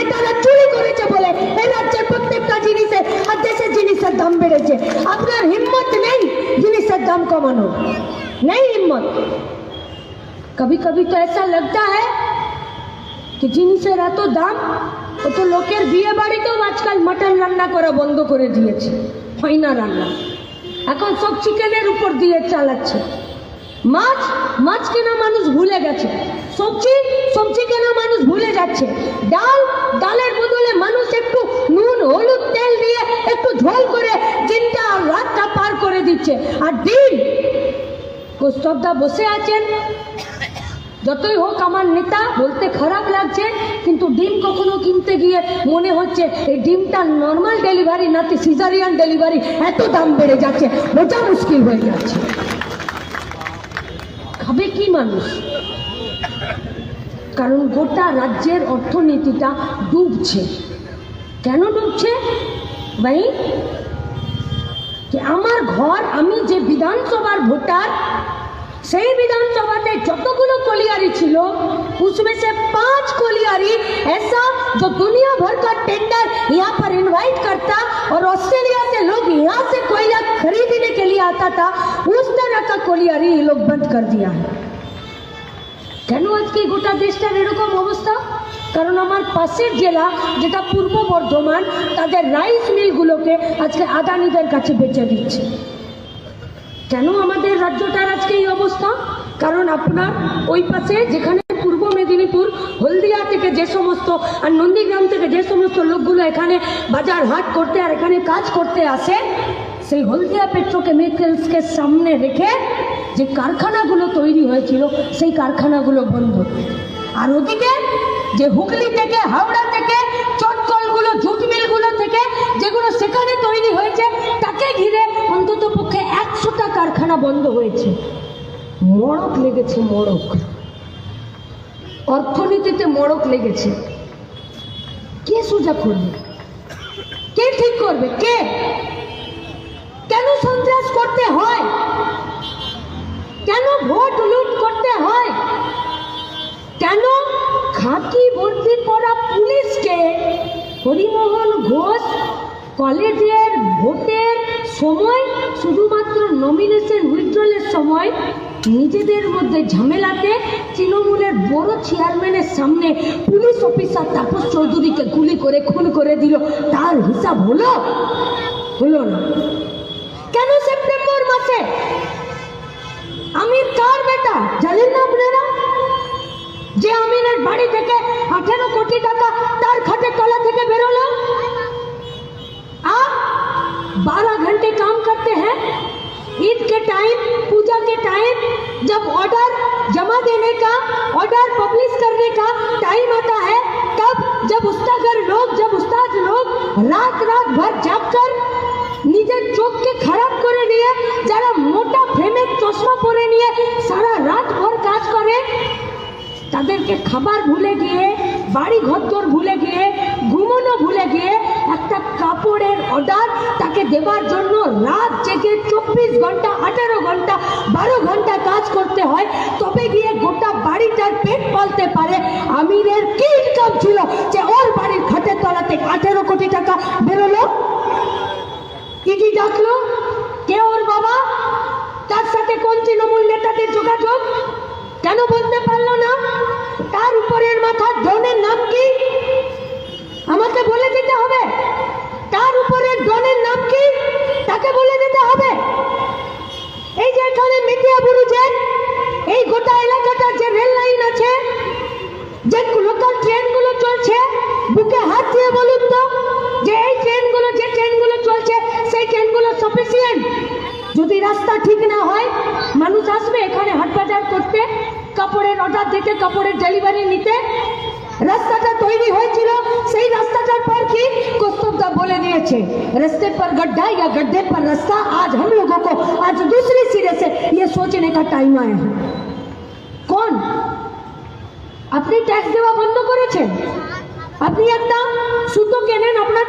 নেতারা চুরি করেছে বলে এই রাজ্যের প্রত্যেকটা জিনিসে আর দেশের জিনিসের দাম বেড়েছে আপনার হিম্মত নেই জিনিসের দাম কমানো নেই হিম্মত কবি কবি তো ऐसा लगता है কি জিনিসের এত দাম ও তো লোকের বিয়ে বাড়িতেও আজকাল মাটন রান্না করা বন্ধ করে দিয়েছে হয় না রান্না এখন সব চিকেনের উপর দিয়ে চালাচ্ছে মাছ মাছ কেনা মানুষ ভুলে গেছে সবজি সবজি কেনা মানুষ ভুলে যাচ্ছে ডাল দিচ্ছে আর ডিম কৌস্তবদা বসে আছেন। যতই হোক আমার নেতা, বলতে খারাপ লাগছে, কিন্তু ডিম কখনো কিনতে গিয়ে মনে হচ্ছে এই ডিমটা নর্মাল ডেলিভারি নাকি সিজারিয়ান ডেলিভারি এত দাম বেড়ে যাচ্ছে, বোঝা মুশকিল হয়ে যাচ্ছে। খাবে কি মানুষ? কারণ গোটা রাজ্যের অর্থনীতিটা ডুবছে। কেন ডুবছে? ভাই যে আমার ঘর আমি যে বিধানসভার ভোটার, সেই বিধানসভাতে যতগুলো কলিয়ারি ছিল उसमें से पाँच कोलियारी ऐसा जो दुनिया भर का टेंडर यहाँ पर इनवाइट करता और ऑस्ट्रेलिया से लोग यहाँ से कोयला खरीदने के लिए आता था उस तरह का कोलियारी लोग बंद कर दिया है কেন আজকে গোটা দেশটার এরকম অবস্থা? কারণ আমার পাশের জেলা যেটা পূর্ব বর্ধমান, তাদের রাইস মিলগুলোকে আজকে আদানিদের কাছে বেচে দিচ্ছে। কেন আমাদের রাজ্যটার আজকে এই অবস্থা? কারণ আপনার ওই পাশে যেখানে পূর্ব মেদিনীপুর, হলদিয়া থেকে যে সমস্ত আর নন্দীগ্রাম থেকে যে সমস্ত লোকগুলো এখানে বাজার হাট করতে আর এখানে কাজ করতে আসে, সেই হলদিয়া পেট্রোকেমিক্যালসকে সামনে রেখে যে কারখানাগুলো তৈরি হয়েছিল, সেই কারখানাগুলো বন্ধ। আর ওদিকে যে হুগলি থেকে, হাওড়া থেকে, চটকলগুলো জুট মিলগুলো থেকে যেগুলো সেখানে তৈরি হয়েছে, তাকে ঘিরে অন্তত পক্ষে একশোটা কারখানা বন্ধ হয়েছে। মড়ক লেগেছে, মড়ক। অর্থনীতিতে মড়ক লেগেছে। কে সোজা করবে? কে ঠিক করবে? কে? কেন সন্ত্রাস করতে হয়? কেন ভোট কলেজের ভোটের সময় শুধুমাত্র নমিনেশন উইথড্রলের সময় নিজেদের মধ্যে ঝামেলাতে তৃণমূলের বড় চেয়ারম্যানের সামনে পুলিশ অফিসার তাপস চৌধুরীকে গুলি করে, খুন করে দিল। তার হিসাব হলো? হলো না। কেন সেপ্টেম্বর মাসে? আমির কার বেটা? জানেন না আপনারা যে আমিনের বাড়ি থেকে আঠেরো কোটি টাকা जब ऑर्डर जमा देने का ऑर्डर पब्लिश करने का टाइम आता है तब जब उस्तागर लोग जब उस्ताद लोग रात रात भर जाग कर নিজের চোখকে খারাপ করে নিয়ে যারা মোটা ফ্রেমের চশমা পরে নিয়ে সারা রাত ভর কাজ করে তাদেরকে খাবার ভুলে গিয়ে বাড়ি ঘরদোর ভুলে গিয়ে ঘুমোনো ভুলে গিয়ে একটা কাপড়ের অর্ডার তাকে দেবার জন্য রাত জেগে চব্বিশ ঘন্টা আঠেরো ঘন্টা বারো ঘন্টা কাজ করতে হয়, তবে গিয়ে গোটা বাড়িটার পেট পালতে পারে। আমিরের কি ইনকাম ছিল যে ওর বাড়ির খাটের তলাতে আঠেরো কোটি টাকা বেরোলো? ইডি ডাকলো, কে ওর বাবা? তার সাথে কোন তৃণমূল নেতাদের যোগাযোগ কেন বলতে পারল না তার উপরের মাথার ডনের নাম কি আমাকে বলে দিতে হবে তার উপরের ডনের নাম কি তাকে বলে দিতে হবে এই যে এখানে মিডিয়া বুরুজের এই গোটা এলাকাটার যে রেল লাইন আছে যে লোকাল ট্রেনগুলো চলছে বুকে হাত দিয়ে বলুন তো যে এই ট্রেনগুলো যে ট্রেনগুলো চলছে সেই ট্রেনগুলো সাফিসিয়েন্ট যদি রাস্তা ঠিক না হয় মানুষ আসবে এখানে হাট বাজার করতে কাপড়ের অর্ডার দিতে কাপড়ের ডেলিভারি নিতে রাস্তাটা তৈরি হয়েছিল সেই রাস্তাটার পর কি কস্তবদা বলে দিয়েছে रास्ते पर गड्ढा या गड्ढे पर रास्ता आज हम लोगों को आज दूसरी सिरे से ये सोचने का टाइम आया है कौन আপনি ট্যাক্স দেওয়া বন্ধ করেছেন আপনি একটা সুতো কেনেন আপনার